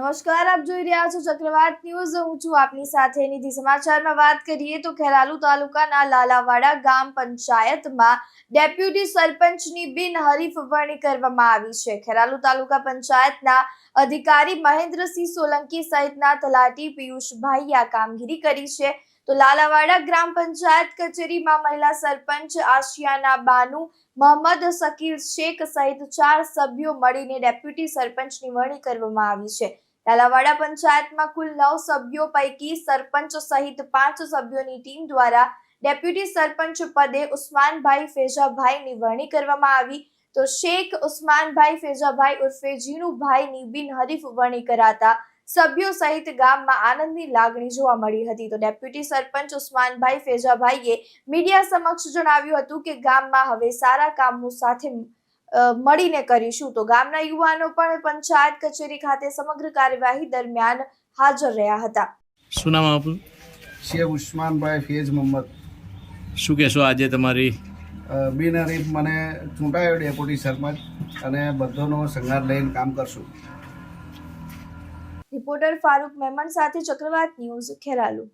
નમસ્કાર, આપ જોઈ રહ્યા છો ચક્રવાત ન્યૂઝ. હું છું આપની સાથે નિધિ. સમાચારમાં વાત કરીએ તો ખેરાલુ તાલુકાના લાલાવાડા ગામ પંચાયતમાં ડેપ્યુટી સરપંચની બિનહરીફ વરણી કરવામાં આવી છે. ખેરાલુ તાલુકા પંચાયતના અધિકારી મહેન્દ્રસિંહ સોલંકી સહિતના તલાટી પિયુષભાઈએ આ કામગીરી કરી છે. તો લાલાવાડા ગ્રામ પંચાયત કચેરીમાં મહિલા સરપંચ આશિયાના બાનુ, મોહમ્મદ શકીર શેખ સહિત ચાર સભ્યો મળીને ડેપ્યુટી સરપંચની વરણી કરવામાં આવી છે. લાલાવાડા પંચાયતમાં કુલ નવ સભ્યો પૈકી સરપંચ સહિત પાંચ સભ્યોની ટીમ દ્વારા ડેપ્યુટી સરપંચ પદે ઉસ્માનભાઈ ફેઝાભાઈની વરણી કરવામાં આવી. તો શેખ ઉસ્માનભાઈ ફેજાભાઈ ઉર્ફે જીનુભાઈની બિનહરીફ વરણી કરાતા સભ્યો સહિત ગામમાં આનંદની લાગણી જોવા મળી હતી. તો ડેપ્યુટી સરપંચ ઉસ્માનભાઈ ફેજાભાઈએ મીડિયા સમક્ષ જણાવ્યું હતું કે ગામમાં હવે સારા કામો સાથે મળીને કરીશું. તો ગામના યુવાનો પણ પંચાયત કચેરી ખાતે સમગ્ર કાર્યવાહી દરમિયાન હાજર રહ્યા હતા. શું નામ આપનું? શેખ ઉસ્માનભાઈ ફેજ મોહમ્મદ. શું કહેશો આજે તમારી? બિનહરીફ મને ચૂંટાયો ડેપ્યુટી સરપંચ અને બધોનો સંઘાર લઈને કામ કરશું. રિપોર્ટર ફારૂક મહેમાન સાથે ચક્રવાત ન્યૂઝ ખેરાલુ.